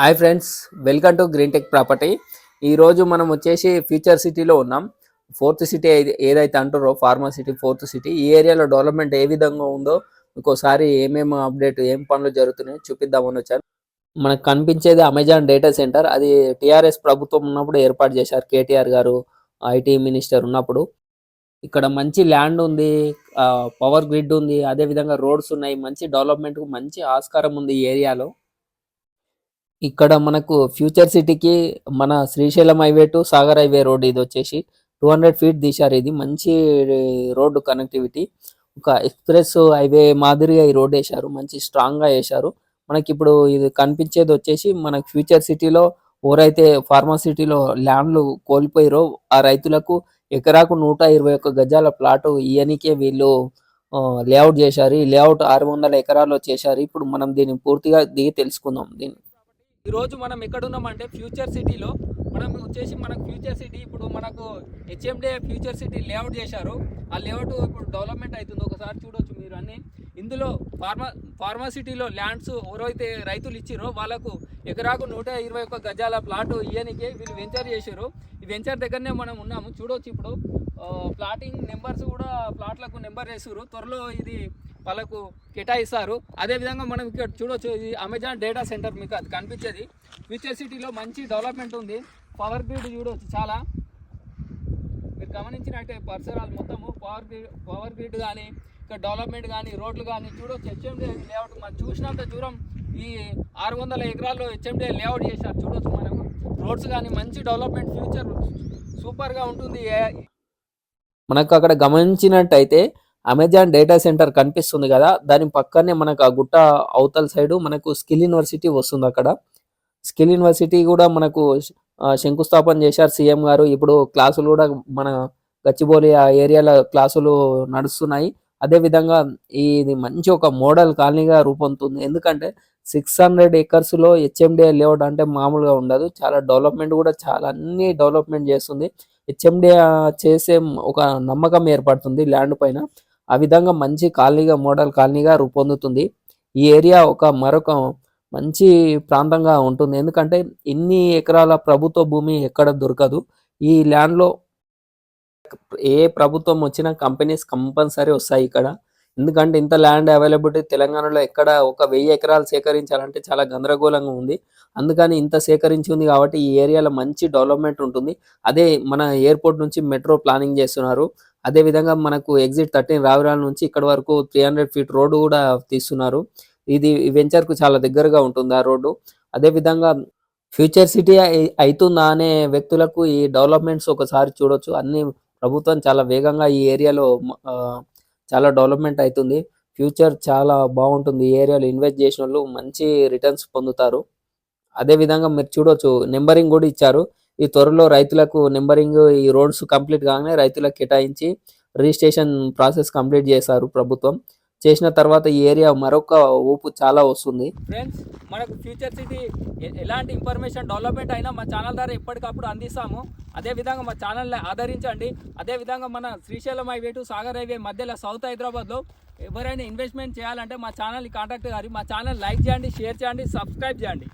Hi friends welcome to Green Tech Property. ఈరోజు మనం వచ్చేసి ఫ్యూచర్ సిటీలో ఉన్నాం. ఫోర్త్ సిటీ ఏదైతే అంటారో ఫార్మా సిటీ ఫోర్త్ సిటీ ఈ ఏరియాలో డెవలప్మెంట్ ఏ విధంగా ఉందో ఇంకోసారి ఏమేమి అప్డేట్ ఏం పనులు జరుగుతున్నాయో చూపిద్దామని వచ్చాను. మనకు కనిపించేది అమెజాన్ డేటా సెంటర్. అది టిఆర్ఎస్ ప్రభుత్వం ఉన్నప్పుడు ఏర్పాటు చేశారు కేటీఆర్ గారు ఐటీ మినిస్టర్ ఉన్నప్పుడు. ఇక్కడ మంచి ల్యాండ్ ఉంది పవర్ గ్రిడ్ ఉంది అదే విధంగా రోడ్స్ ఉన్నాయి మంచి డెవలప్మెంట్ మంచి ఆస్కారం ఉంది ఈ ఏరియాలో. ఇక్కడ మనకు ఫ్యూచర్ సిటీకి మన Srisailam highway to Sagar highway road ఇది వచ్చేసి టూ హండ్రెడ్ ఫీట్ తీశారు ఇది. మంచి రోడ్డు కనెక్టివిటీ ఒక ఎక్స్ప్రెస్ హైవే మాదిరిగా ఈ రోడ్ వేశారు. మంచి స్ట్రాంగ్గా వేశారు. మనకి ఇప్పుడు ఇది కనిపించేది వచ్చేసి మనకి ఫ్యూచర్ సిటీలో ఎవరైతే ఫార్మా సిటీలో ల్యాండ్లు కోల్పోయారో ఆ రైతులకు ఎకరాకు నూట ఇరవై ఒక్క గజాల ప్లాట్ ఇయనికే వీళ్ళు లేఅవుట్ చేశారు. ఈ లేఅవుట్ ఆరు వందల ఎకరాల్లో చేశారు. ఇప్పుడు మనం దీన్ని పూర్తిగా దిగి తెలుసుకుందాం. దీన్ని ఈరోజు మనం ఎక్కడున్నాం అంటే ఫ్యూచర్ సిటీలో. మనం వచ్చేసి మనకు ఫ్యూచర్ సిటీ ఇప్పుడు మనకు హెచ్ఎండే ఫ్యూచర్ సిటీ లేఅవుట్ చేశారు. ఆ లేఅవుట్ ఇప్పుడు డెవలప్మెంట్ అవుతుంది. ఒకసారి చూడవచ్చు మీరు అన్నీ. ఇందులో ఫార్మా ఫార్మాసిటీలో ల్యాండ్స్ ఎవరైతే రైతులు ఇచ్చిరో వాళ్ళకు ఎకరాకు నూట ఇరవై ఒక్క గజాల ప్లాట్ ఇయ్యనికే వీళ్ళు వెంచర్ చేశారు ఈ వెంచర్ దగ్గరనే మనం ఉన్నాము. చూడవచ్చు ఇప్పుడు. ప్లాటింగ్ నెంబర్స్ కూడా ప్లాట్లకు నెంబర్ వేసారు త్వరలో ఇది వాళ్ళకు కేటాయిస్తారు. అదేవిధంగా మనం ఇక్కడ చూడొచ్చు ఇది అమెజాన్ డేటా సెంటర్ మీకు అది కనిపించేది. ఫ్యూచర్ సిటీలో మంచి డెవలప్మెంట్ ఉంది. పవర్ గ్రిడ్ చూడవచ్చు చాలా. మీరు గమనించినట్టే పరిసరాలు మొత్తము పవర్ గ్రిడ్ పవర్ గ్రిడ్ కానీ ఇక్కడ డెవలప్మెంట్ కానీ రోడ్లు కానీ చూడవచ్చు హెచ్ఎండి లేఅవుట్ మనం చూసినంత దూరం ఈ ఆరు వందల ఎకరాల్లో హెచ్ఎండి లేఅవుట్ చేశారు. చూడవచ్చు మనం. రోడ్స్ కానీ మంచి డెవలప్మెంట్ ఫ్యూచర్ సూపర్గా ఉంటుంది. మనకు అక్కడ గమనించినట్టయితే అమెజాన్ డేటా సెంటర్ కనిపిస్తుంది కదా. దాని పక్కనే మనకు ఆ గుట్ట అవతల సైడ్ మనకు స్కిల్ యూనివర్సిటీ వస్తుంది అక్కడ. స్కిల్ యూనివర్సిటీ కూడా మనకు శంకుస్థాపన చేశారు సీఎం గారు. ఇప్పుడు క్లాసులు కూడా మన గచ్చిబౌలి ఆ ఏరియాలో క్లాసులు నడుస్తున్నాయి. అదే విధంగా ఇది మంచి ఒక మోడల్ కాలనీగా రూపొందుతుంది. ఎందుకంటే సిక్స్ హండ్రెడ్ ఎకర్స్లో హెచ్ఎండిఏ లేఅవుట్ అంటే మామూలుగా ఉండదు. చాలా డెవలప్మెంట్ కూడా చాలా అన్ని డెవలప్మెంట్ చేస్తుంది. హెచ్ఎండిఏ చేసే ఒక నమ్మకం ఏర్పడుతుంది ల్యాండ్ పైన. ఆ విధంగా మంచి కాలనీగా మోడల్ కాలనీగా రూపొందుతుంది. ఈ ఏరియా ఒక మరొక మంచి ప్రాంతంగా ఉంటుంది. ఎందుకంటే ఇన్ని ఎకరాల ప్రభుత్వ భూమి ఎక్కడ దొరకదు. ఈ ల్యాండ్లో ఏ ప్రభుత్వం వచ్చినా కంపెనీస్ కంపల్సరీ వస్తాయి ఇక్కడ. ఎందుకంటే ఇంత ల్యాండ్ అవైలబిలిటీ తెలంగాణలో ఎక్కడ ఒక వెయ్యి ఎకరాలు సేకరించాలంటే చాలా గందరగోళంగా ఉంది. అందుకని ఇంత సేకరించి ఉంది కాబట్టి ఈ ఏరియాలో మంచి డెవలప్మెంట్ ఉంటుంది. అదే మన ఎయిర్పోర్ట్ నుంచి మెట్రో ప్లానింగ్ చేస్తున్నారు. అదే విధంగా మనకు ఎగ్జిట్ థర్టీన్ రావిరాల నుంచి ఇక్కడ వరకు త్రీ హండ్రెడ్ ఫీట్ రోడ్డు కూడా తీస్తున్నారు. ఇది వెంచర్కు చాలా దగ్గరగా ఉంటుంది ఆ రోడ్డు. అదే విధంగా ఫ్యూచర్ సిటీ అవుతుందా అనే వ్యక్తులకు ఈ డెవలప్మెంట్స్ ఒకసారి చూడొచ్చు. అన్ని ప్రభుత్వం చాలా వేగంగా ఈ ఏరియాలో చాలా డెవలప్మెంట్ అవుతుంది. ఫ్యూచర్ చాలా బాగుంటుంది. ఈ ఏరియాలో ఇన్వెస్ట్ చేసిన వాళ్ళు మంచి రిటర్న్స్ పొందుతారు. అదే విధంగా మీరు చూడొచ్చు. నెంబరింగ్ కూడా ఇచ్చారు. ఈ త్వరలో రైతులకు నెంబరింగ్ ఈ రోడ్స్ కంప్లీట్ కాగానే రైతులకు కేటాయించి రిజిస్ట్రేషన్ ప్రాసెస్ కంప్లీట్ చేశారు ప్రభుత్వం. చేసిన తర్వాత ఈ ఏరియా మరొక ఊపు చాలా వస్తుంది. ఫ్రెండ్స్ మనకు ఫ్యూచర్ సిటీ ఎలాంటి ఇన్ఫర్మేషన్ డెవలప్మెంట్ అయినా మా ఛానల్ ద్వారా ఎప్పటికప్పుడు అందిస్తాము. అదే విధంగా మా ఛానల్ని ఆదరించండి. అదే విధంగా మన Srisailam highway to Sagar highway మధ్యలో సౌత్ హైదరాబాద్లో ఎవరైనా ఇన్వెస్ట్మెంట్ చేయాలంటే మా ఛానల్ని కాంటాక్ట్ గారి మా ఛానల్ లైక్ చేయండి షేర్ చేయండి సబ్స్క్రైబ్ చేయండి.